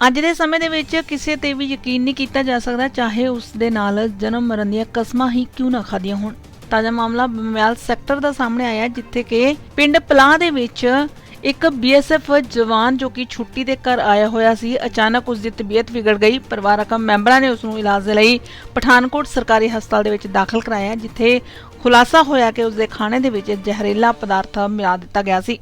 ਅੱਜ ਦੇ ਸਮੇਂ ਦੇ ਵਿੱਚ ਕਿਸੇ ਤੇ ਵੀ ਯਕੀਨ ਨਹੀਂ ਕੀਤਾ ਜਾ ਸਕਦਾ, ਚਾਹੇ ਉਸ ਦੇ ਨਾਲ ਜਨਮ ਮਰਨ ਦੀਆਂ ਕਸਮਾਂ ਹੀ ਕਿਉਂ ਨਾ ਖਾਦੀਆਂ ਹੋਣ। ਤਾਜ਼ਾ ਮਾਮਲਾ ਬਮਿਆਲ ਸੈਕਟਰ ਦਾ ਸਾਹਮਣੇ ਆਇਆ ਜਿੱਥੇ ਕਿ ਪਿੰਡ ਪਲਾਹ ਦੇ ਵਿੱਚ ਇੱਕ ਬੀਐਸਐਫ ਜਵਾਨ ਜੋ ਕਿ ਛੁੱਟੀ ਦੇ ਘਰ ਆਇਆ ਹੋਇਆ ਸੀ, ਅਚਾਨਕ ਉਸ ਦੀ ਤਬੀਅਤ ਵਿਗੜ ਗਈ। ਪਰਿਵਾਰਕ ਮੈਂਬਰਾਂ ਨੇ ਉਸ ਨੂੰ ਇਲਾਜ ਦੇ ਲਈ ਪਠਾਨਕੋਟ ਸਰਕਾਰੀ ਹਸਪਤਾਲ ਦੇ ਵਿੱਚ ਦਾਖਲ ਕਰਾਇਆ, ਜਿੱਥੇ ਖੁਲਾਸਾ ਹੋਇਆ ਕਿ ਉਸ ਦੇ ਖਾਣੇ ਦੇ ਵਿੱਚ ਜ਼ਹਿਰੀਲਾ ਪਦਾਰਥ ਮਿਲਾ ਦਿੱਤਾ ਗਿਆ ਸੀ।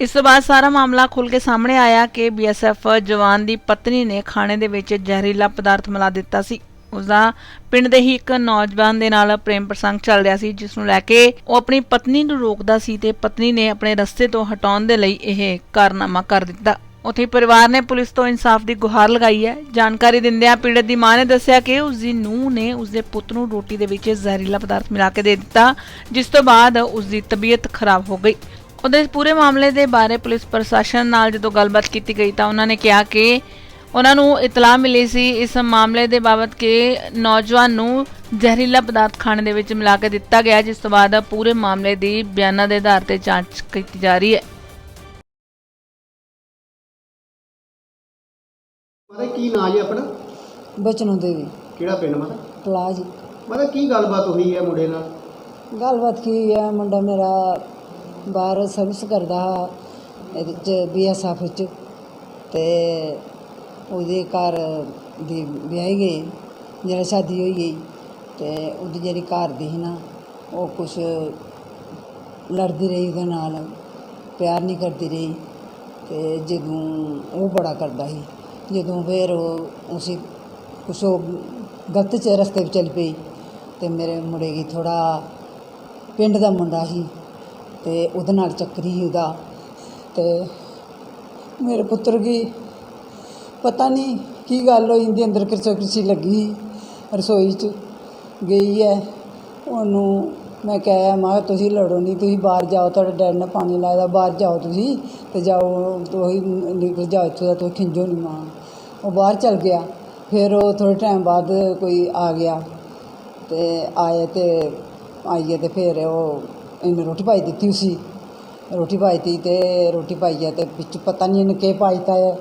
ਇਸ ਤੋਂ ਬਾਅਦ ਸਾਰਾ ਮਾਮਲਾ ਖੁੱਲ ਕੇ ਸਾਹਮਣੇ ਆਇਆ ਕਿ ਬੀਐਸਐਫ ਜਵਾਨ ਦੀ ਪਤਨੀ ਨੇ ਖਾਣੇ ਦੇ ਵਿੱਚ ਜ਼ਹਿਰੀਲਾ ਪਦਾਰਥ ਮਿਲਾ ਦਿੱਤਾ ਸੀ। ਉਸਦਾ ਪਿੰਡ ਦੇ ਹੀ ਇੱਕ ਨੌਜਵਾਨ ਦੇ ਨਾਲ ਪ੍ਰੇਮ ਪ੍ਰਸੰਗ ਚੱਲ ਰਿਹਾ ਸੀ ਜਿਸ ਨੂੰ ਲੈ ਕੇ ਉਹ ਆਪਣੀ ਪਤਨੀ ਨੂੰ ਰੋਕਦਾ ਸੀ ਤੇ ਪਤਨੀ ਨੇ ਆਪਣੇ ਰਸਤੇ ਤੋਂ ਹਟਾਉਣ ਦੇ ਲਈ ਇਹ ਕਾਰਨਾਮਾ ਕਰ ਦਿੱਤਾ। ਉੱਥੇ ਪਰਿਵਾਰ ਨੇ ਪੁਲਿਸ ਤੋਂ ਇਨਸਾਫ ਦੀ ਗੁਹਾਰ ਲਗਾਈ ਹੈ। ਜਾਣਕਾਰੀ ਦਿੰਦਿਆਂ ਪੀੜਤ ਦੀ ਮਾਂ ਨੇ ਦੱਸਿਆ ਕਿ ਉਸ ਦੀ ਨੂੰਹ ਨੇ ਉਸ ਦੇ ਪੁੱਤ ਨੂੰ ਰੋਟੀ ਦੇ ਵਿੱਚ ਜ਼ਹਿਰੀਲਾ ਪਦਾਰਥ ਮਿਲਾ ਕੇ ਦੇ ਦਿੱਤਾ, ਜਿਸ ਤੋਂ ਬਾਅਦ ਉਸ ਦੀ ਤਬੀਅਤ ਖਰਾਬ ਹੋ ਗਈ। ਉਹਦੇ ਇਸ ਪੂਰੇ ਮਾਮਲੇ ਦੇ ਬਾਰੇ ਪੁਲਿਸ ਪ੍ਰਸ਼ਾਸਨ ਨਾਲ ਜਦੋਂ ਗੱਲਬਾਤ ਕੀਤੀ ਗਈ ਤਾਂ ਉਹਨਾਂ ਨੇ ਕਿਹਾ ਕਿ ਉਹਨਾਂ ਨੂੰ ਇਤਲਾਹ ਮਿਲੀ ਸੀ ਇਸ ਮਾਮਲੇ ਦੇ ਬਾਬਤ ਕਿ ਨੌਜਵਾਨ ਨੂੰ ਜ਼ਹਿਰੀਲਾ ਪਦਾਰਥ ਖਾਣੇ ਦੇ ਵਿੱਚ ਮਿਲਾ ਕੇ ਦਿੱਤਾ ਗਿਆ ਜਿਸ ਤੋਂ ਬਾਅਦ ਪੂਰੇ ਮਾਮਲੇ ਦੀ ਬਿਆਨਾਂ ਦੇ ਆਧਾਰ ਤੇ ਜਾਂਚ ਕੀਤੀ ਜਾ ਰਹੀ ਹੈ। ਮਾਤਾ ਕੀ ਨਾਂ ਜੀ ਆਪਣਾ? ਬਚਨੋਂ ਦੇਵੀ। ਕਿਹੜਾ ਪਿੰਡ ਮਾਤਾ? ਪਲਾਜ। ਮਾਤਾ ਕੀ ਗੱਲਬਾਤ ਹੋਈ ਹੈ ਮੁੰਡੇ ਨਾਲ? ਗੱਲਬਾਤ ਕੀ ਹੈ ਮੁੰਡਾ ਮੇਰਾ ਬਾਹਰ ਸਰਵਿਸ ਕਰਦਾ ਹਾ, ਇਹਦੇ ਚ ਬੀਐਸਐਫ ਚ ਤੇ ਉਹਦੇ ਘਰ ਦੀ ਵਿਆਹੀ ਗਈ, ਜਿਹੜਾ ਸ਼ਾਦੀ ਹੋਈ ਗਈ, ਤੇ ਉਹਦੀ ਜਿਹੜੀ ਘਰ ਦੀ ਸੀ ਨਾ, ਉਹ ਕੁਛ ਲੜਦੀ ਰਹੀ ਉਹਦੇ ਨਾਲ, ਪਿਆਰ ਨਹੀਂ ਕਰਦੀ ਰਹੀ। ਤੇ ਜਦੋਂ ਉਹ ਬੜਾ ਕਰਦਾ ਸੀ, ਜਦੋਂ ਫਿਰ ਉਹ, ਉਸੇ ਕੁਛ ਉਹ ਗਲਤ ਚ ਰਸਤੇ 'ਤੇ ਚੱਲ ਪਈ, ਤੇ ਮੇਰੇ ਮੁੰਡੇ ਦੀ ਥੋੜਾ ਪਿੰਡ ਦਾ ਮੁੰਡਾ ਸੀ ਉਹਦੇ ਨਾਲ ਚੱਕਰੀ ਸੀ ਉਹਦਾ। ਅਤੇ ਮੇਰੇ ਪੁੱਤਰ ਕੀ ਪਤਾ ਨਹੀਂ ਕੀ ਗੱਲ ਹੋਈ, ਇਹਦੇ ਅੰਦਰ ਕਿਰਸੋ ਕਿਰਸੀ ਲੱਗੀ ਰਸੋਈ 'ਚ ਗਈ ਹੈ। ਉਹਨੂੰ ਮੈਂ ਕਿਹਾ, ਮੈਂ ਤੁਸੀਂ ਲੜੋ ਨਹੀਂ, ਤੁਸੀਂ ਬਾਹਰ ਜਾਓ, ਤੁਹਾਡੇ ਡੈਡ ਨੇ ਪਾਣੀ ਲਾਇਆ ਬਾਹਰ ਜਾਓ ਤੁਸੀਂ ਤੇ ਜਾਓ, ਤੁਸੀਂ ਨਿਕਲ ਜਾਓ ਇੱਥੋਂ ਦਾ, ਤੁਸੀਂ ਖਿੰਜੋ ਨਹੀਂ ਮਾਂ। ਉਹ ਬਾਹਰ ਚਲ ਗਿਆ। ਫਿਰ ਉਹ ਥੋੜੇ ਟਾਈਮ ਬਾਅਦ ਕੋਈ ਆ ਗਿਆ ਤੇ ਆਏ ਤੇ ਆਈਏ ਤੇ ਫਿਰ ਉਹ ਇਹਨੇ ਰੋਟੀ ਪਾਈ ਦਿੱਤੀ ਸੀ। ਰੋਟੀ ਪਾਈ ਤੀ ਤੇ ਰੋਟੀ ਪਾਈ ਹੈ ਤੇ ਵਿੱਚ ਪਤਾ ਨਹੀਂ ਇਹਨੇ ਕੀ ਪਾਈਤਾ ਹੈ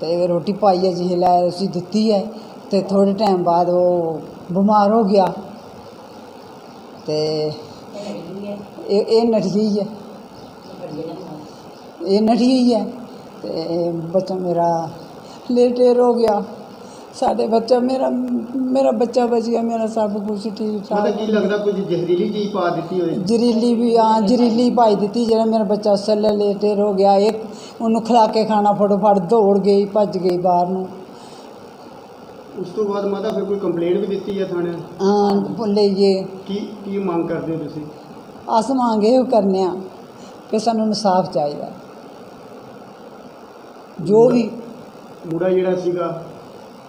ਤੇ ਰੋਟੀ ਪਾਈ ਹੈ ਜਿਹੇ ਲੈ ਅਸੀਂ ਦਿੱਤੀ ਹੈ ਤੇ ਥੋੜੇ ਟਾਈਮ ਬਾਅਦ ਉਹ ਬਿਮਾਰ ਹੋ ਗਿਆ। ਤੇ ਇਹ ਇਹ ਨਠ ਗਈ ਹੈ ਇਹ ਨਠ ਗਈ ਹੈ ਤੇ ਬੱਚਾ ਮੇਰਾ ਲੇਟੇਰ ਹੋ ਗਿਆ। ਸਾਡੇ ਬੱਚਾ ਮੇਰਾ ਮੇਰਾ ਬੱਚਾ ਬਚ ਗਿਆ ਮੇਰਾ ਸਭ ਕੁਝ ਠੀਕ ਮਾਤਾ ਠਾਕ ਕੀ ਲੱਗਦਾ ਕੁਝ ਜ਼ਹਿਰੀਲੀ ਚੀਜ਼ ਪਾ ਦਿੱਤੀ ਹੋਈ ਜ਼ਰੀਲੀ ਵੀ ਆ ਜ਼ਰੀਲੀ ਪਾਈ ਦਿੱਤੀ ਜਿਹੜਾ ਮੇਰਾ ਬੱਚਾ ਸੱਲੇ ਲੇਟੇਰ ਹੋ ਗਿਆ ਇੱਕ ਉਹਨੂੰ ਖਿਲਾ ਕੇ ਖਾਣਾ ਫਟੋਫਟ ਦੌੜ ਗਈ ਭੱਜ ਗਈ ਬਾਹਰ ਨੂੰ। ਉਸ ਤੋਂ ਬਾਅਦ ਮਾਤਾ ਫਿਰ ਕੋਈ ਕੰਪਲੇਂਟ ਵੀ ਦਿੱਤੀ ਹੈ ਥਾਣੇ ਹਾਂ ਭੁੱਲੇ ਜੇ ਕੀ ਕੀ ਮੰਗ ਕਰਦੇ ਹੋ ਤੁਸੀਂ? ਅਸ ਮੰਗੇ ਉਹ ਕਰਨੇ ਆ ਕਿ ਸਾਨੂੰ ਇਨਸਾਫ ਚਾਹੀਦਾ। ਜੋ ਵੀ ਮੁੰਡਾ ਜਿਹੜਾ ਸੀਗਾ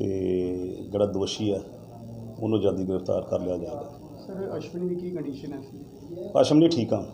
ਤੇ ਜਿਹੜਾ ਦੋਸ਼ੀ ਹੈ ਉਹਨੂੰ ਜਲਦੀ ਗ੍ਰਿਫਤਾਰ ਕਰ ਲਿਆ ਜਾਏਗਾ। ਸਰ ਅਸ਼ਵਨੀ ਦੀ ਕੀ ਕੰਡੀਸ਼ਨ ਹੈ? ਅਸ਼ਮਨੀ ਠੀਕ ਆ।